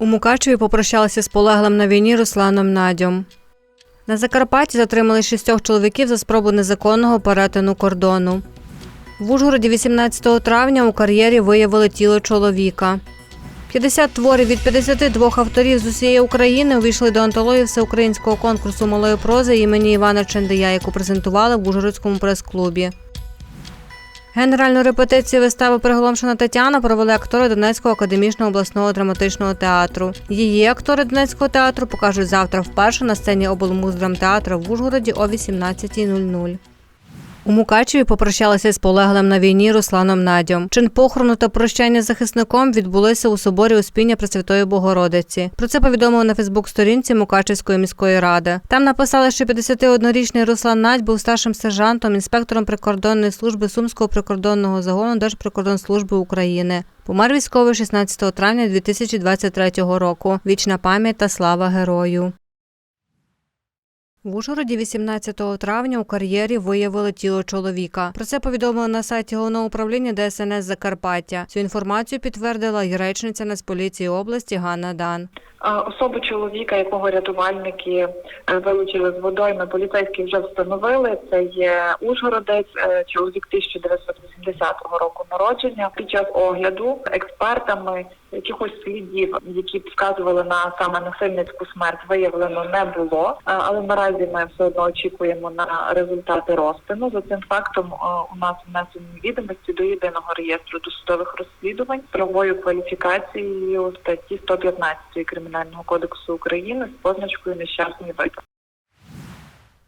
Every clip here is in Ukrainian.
У Мукачеві попрощалися з полеглим на війні Русланом Надьом. На Закарпатті затримали шістьох чоловіків за спробу незаконного перетину кордону. В Ужгороді 18 травня у кар'єрі виявили тіло чоловіка. 50 творів від 52 авторів з усієї України увійшли до антології всеукраїнського конкурсу малої прози імені Івана Чендия, яку презентували в Ужгородському прес-клубі. Генеральну репетицію вистави Приголомшена Тетяна провели актори Донецького академічного обласного драматичного театру. Її актори Донецького театру покажуть завтра вперше на сцені облмуздрамтеатру в Ужгороді о 18.00. У Мукачеві попрощалися з полеглим на війні Русланом Надьом. Чин похорону та прощання з захисником відбулися у соборі Успіння Пресвятої Богородиці. Про це повідомили на Фейсбук-сторінці Мукачевської міської ради. Там написали, що 51-річний Руслан Надь був старшим сержантом, інспектором прикордонної служби Сумського прикордонного загону Держприкордонслужби України. Помер військовий 16 травня 2023 року. Вічна пам'ять та слава герою. В Ужгороді 18 травня у кар'єрі виявили тіло чоловіка. Про це повідомили на сайті головного управління ДСНС Закарпаття. Цю інформацію підтвердила й речниця Нацполіції області Ганна Дан. Особу чоловіка, якого рятувальники е, вилучили з водойми, поліцейські вже встановили. Це є Ужгородець, е, чоловік 1980 року народження. Під час огляду експертами якихось слідів, які б вказували на саме насильницьку смерть, виявлено не було. Е, Але наразі ми все одно очікуємо на результати розтину. За цим фактом у нас внесені відомості до єдиного реєстру досудових розслідувань з правовою кваліфікацією статті 115 Кримінального кодексу України з позначкою нещасний випадок.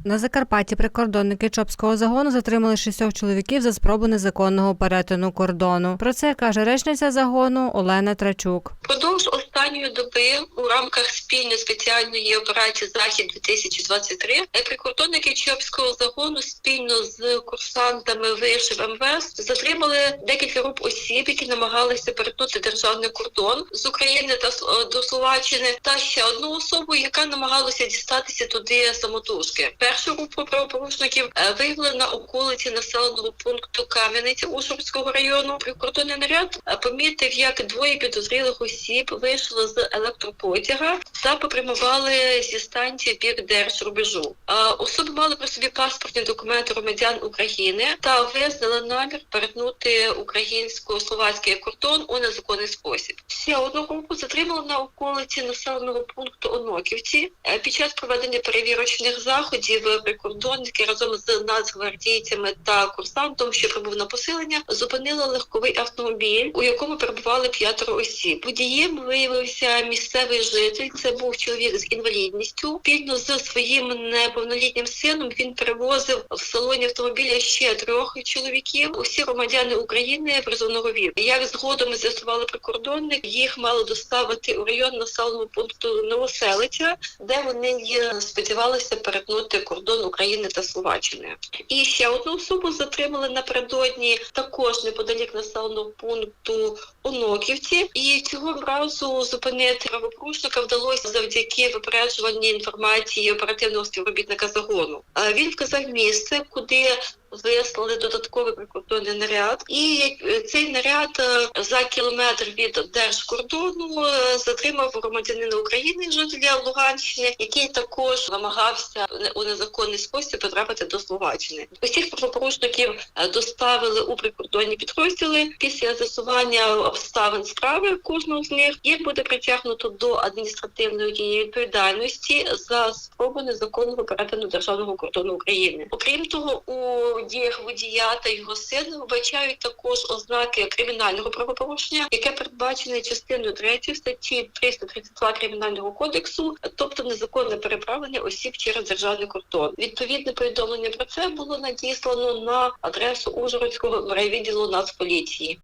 На Закарпатті прикордонники Чопського загону затримали шістьох чоловіків за спробу незаконного перетину кордону. Про це каже речниця загону Олена Трачук. Продовж останньої доби у рамках спільної спеціальної операції Захід 2023 е, прикордонники Чопського загону спільно з курсантами вишив МВС затримали декілька груп осіб, які намагалися перетнути державний кордон з України та до Словаччини, та ще одну особу, яка намагалася дістатися туди самотужки. Першу групу правопорушників е, виявили на околиці населеного пункту Кам'яниця Ужгородського району. Прикордонний наряд е, помітив, як двоє підозрілих осіб вийшли з електропотяга та попрямували зі станції бік держрубежу. Е, Особи мали при собі паспортні документи громадян України та визнали намір перетнути українсько-словацький кордон у незаконний спосіб. Ще одну групу затримали на околиці населеного пункту Оноківці. Під час проведення перевірочних заходів е, прикордонники разом з нацгвардійцями та курсантом, що прибув на посилення, зупинили легковий автомобіль, у якому перебували п'ятеро осіб. Водієм виявився місцевий житель. Це був чоловік з інвалідністю. Спільно з своїм неповнолітнім сином він перевозив в салоні автомобіля ще трьох чоловіків. Усі громадяни України призовного віку. Як згодом з'ясували прикордонник, їх мали доставити у район населеного пункту Новоселиця, де вони сподівалися перетнути кордон України та Словаччини. І ще одну особу затримали напередодні також неподалік населеного пункту Оноківці. І цього разу зупинити правопорушника вдалося завдяки випереджуваній інформації оперативного співробітника загону. Е, Він вказав місце, куди вислали додатковий прикордонний наряд, і е, цей наряд е, за кілометр від держкордону затримав громадянина України, жителя Луганщини, який також намагався у незаконний спосіб потрапити до Словаччини. Усіх правопорушників доставили у прикордонні підрозділи. Після з'ясування обставин справи кожного з них їх буде притягнуто до адміністративної відповідальності за спробу незаконного перетину державного кордону України. Окрім того, у діях водія та його сина вбачають також ознаки кримінального правопорушення, яке передбачене частиною 3 статті 332 кримінального кодексу, тобто незаконне переправлення осіб через державний кордон. Відповідне повідомлення про це було надіслано на адресу Ужгородського райвідділу Нацполіції.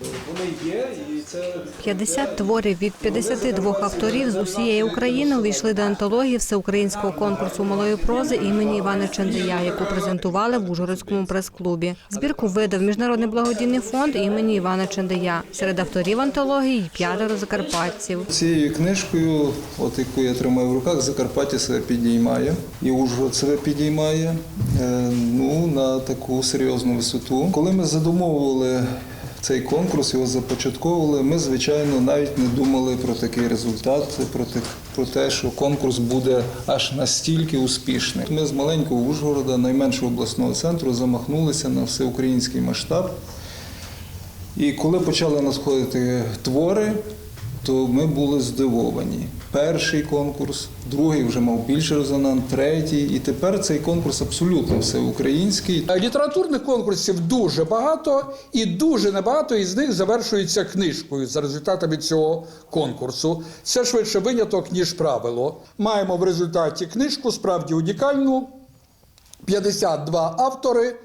Вони є, і це 50 творів від 52 авторів з усієї України увійшли до антології всеукраїнського конкурсу малої прози імені Івана Чендия, яку презентували в Ужгородському прес-клубі. Збірку видав міжнародний благодійний фонд імені Івана Чендия. Серед авторів антології п'ятеро закарпатців. цією книжкою, от яку я тримаю в руках, Закарпаття себе підіймає, і Ужгород себе підіймає е, ну, на таку серйозну висоту. Коли ми задумовували цей конкурс, його започатковували. Ми, звичайно, навіть не думали про такий результат, про те, що конкурс буде аж настільки успішний. Ми з маленького Ужгорода, найменшого обласного центру, замахнулися на всеукраїнський масштаб. І коли почали надходити твори, то ми були здивовані. Перший конкурс, другий вже мав більший резонанс, третій, і тепер цей конкурс абсолютно всеукраїнський. Е, Літературних конкурсів дуже багато, і дуже небагато із них завершується книжкою за результатами цього конкурсу. Це швидше виняток, ніж правило. Маємо в результаті книжку справді унікальну. 52 автори,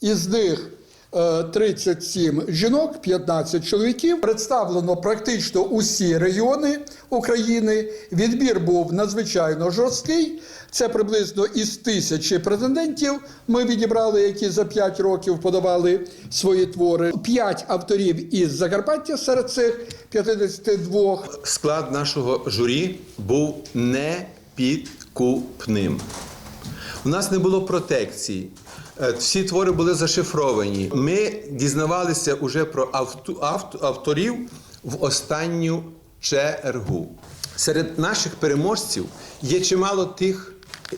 із них 37 жінок, 15 чоловіків. Представлено практично усі регіони України. Відбір був надзвичайно жорсткий. Це приблизно із тисячі претендентів. Ми відібрали, які за 5 років подавали свої твори. П'ять авторів із Закарпаття серед цих 52. Склад нашого журі був непідкупним. У нас не було протекції. Е, Всі твори були зашифровані. Ми дізнавалися вже про авторів в останню чергу. Серед наших переможців є чимало тих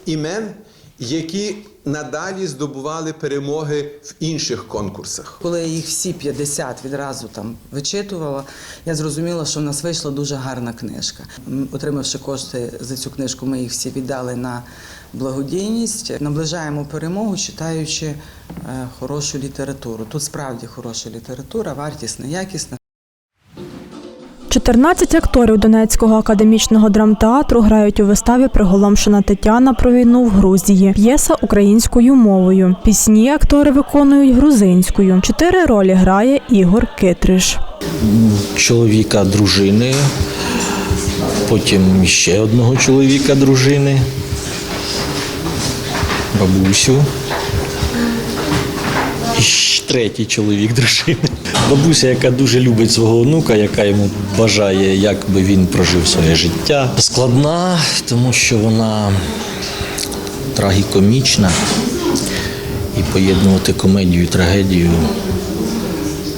імен, які надалі здобували перемоги в інших конкурсах. Коли я їх всі 50 відразу там вичитувала, я зрозуміла, що в нас вийшла дуже гарна книжка. Отримавши кошти за цю книжку, ми їх всі віддали на благодійність. Наближаємо перемогу, читаючи е, хорошу літературу. Тут справді хороша література, вартісна, якісна. 14 акторів Донецького академічного драмтеатру грають у виставі Приголомшена Тетяна про війну в Грузії. П'єса українською мовою. Пісні актори виконують грузинською. Чотири ролі грає Ігор Китриш. чоловіка дружини, потім ще одного чоловіка дружини, бабусю. Третій чоловік дружини. Бабуся, яка дуже любить свого онука, яка йому бажає, як би він прожив своє життя. Складна, тому що вона трагікомічна. І поєднувати комедію і трагедію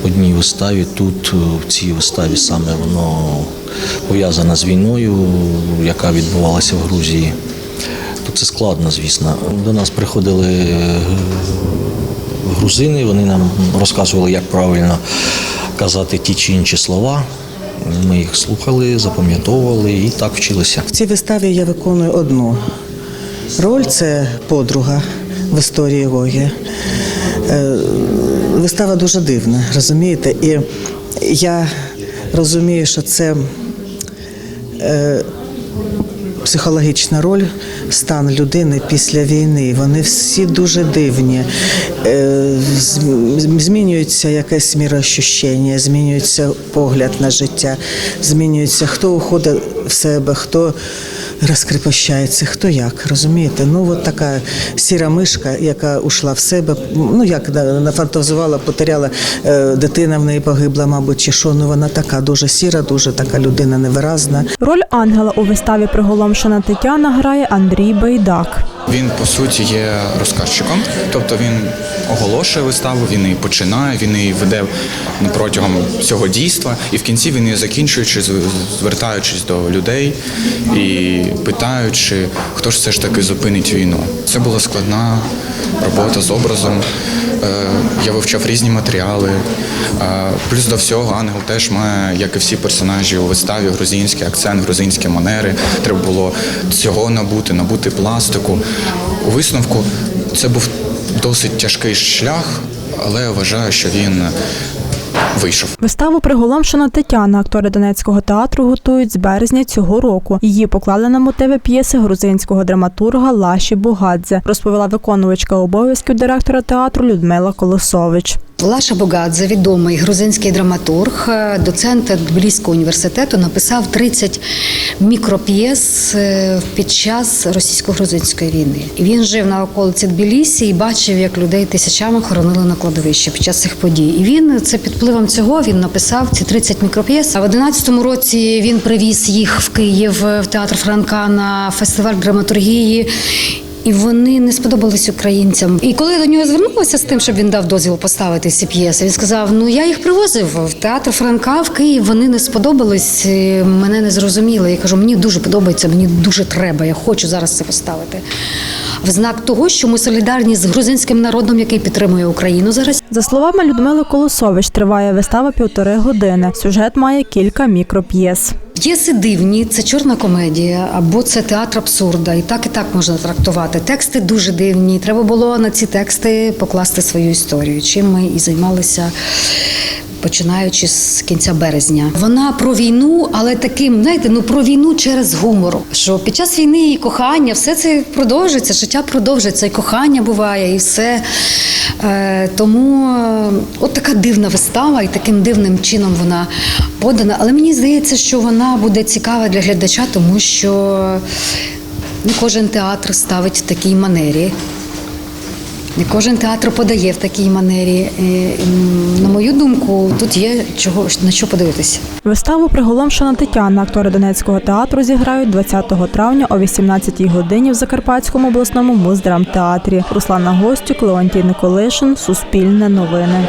в одній виставі. Тут, в цій виставі, саме воно пов'язане з війною, яка відбувалася в Грузії. Це складно, звісно. До нас приходили е, грузини, вони нам розказували, як правильно казати ті чи інші слова. Ми їх слухали, запам'ятовували і так вчилися. В цій виставі я виконую одну роль це подруга в історії Гоги. Е, Вистава дуже дивна, розумієте? І я розумію, що це е, психологічна роль, стан людини після війни. Вони всі дуже дивні. Е, Змінюється якесь міроощущення, змінюється погляд на життя, змінюється, хто уходить в себе, хто розкріпощається, хто як, розумієте? Ну, от така сіра мишка, яка ушла в себе, ну як нафантазувала, потеряла е, дитина в неї погибла, мабуть, чи що, ну вона така дуже сіра, дуже така людина невиразна. Роль ангела у виставі Приголомшена Тетяна грає Андрій Байдак. Він по суті є розказчиком, тобто він оголошує виставу, він її починає, він її веде протягом всього дійства, і в кінці він її закінчуючи, звертаючись до людей і питаючи, хто ж все ж таки зупинить війну. Це була складна робота з образом. Е, Я вивчав різні матеріали. Е, Плюс до всього ангел теж має, як і всі персонажі у виставі, грузинський акцент, грузинські манери. Треба було цього набути, набути пластику. У висновку це був досить тяжкий шлях, але я вважаю, що він вийшов. Виставу Приголомшена Тетяна актори Донецького театру готують з березня цього року. Її поклали на мотиви п'єси грузинського драматурга Лаші Бугадзе, розповіла виконувачка обов'язків директора театру Людмила Колосович. Лаша Богадзе, відомий грузинський драматург, е, доцент Тбіліського університету, написав 30 мікроп'єс е, під час російсько-грузинської війни. Він жив на околиці Тбілісі і бачив, як людей тисячами хоронили на кладовищі під час цих подій. І він це під впливом цього він написав ці 30 мікроп'єс. А в 11-му році він привіз їх в Київ в театр Франка на фестиваль драматургії. І вони не сподобались українцям. І коли я до нього звернулася з тим, щоб він дав дозвіл поставити ці п'єси, він сказав: Ну я їх привозив в театр Франка в Київ. Вони не сподобались, мене не зрозуміли. Я кажу, мені дуже подобається, мені дуже треба. Я хочу зараз це поставити. В знак того, що ми солідарні з грузинським народом, який підтримує Україну зараз. За словами Людмили Колосович, триває вистава півтори години. Сюжет має кілька мікроп'єс. П'єси дивні, це чорна комедія або це театр абсурда. І так, і так можна трактувати. Тексти дуже дивні. Треба було на ці тексти покласти свою історію, чим ми і займалися. Починаючи з кінця березня, вона про війну, але таким, знаєте, ну про війну через гумор. Що під час війни і кохання, все це продовжується, життя продовжується, і кохання буває, і все. Е, тому е, от така дивна вистава, і таким дивним чином вона подана. Але мені здається, що вона буде цікава для глядача, тому що не кожен театр ставить в такій манері. Не кожен театр подає в такій манері. На мою думку, тут є чого на що подивитися. Виставу Приголомшена Тетяна актори Донецького театру зіграють 20 травня о 18-й годині в Закарпатському обласному муздрамтеатрі. Руслана Гостюк, Леонтій Николишин, Суспільне новини.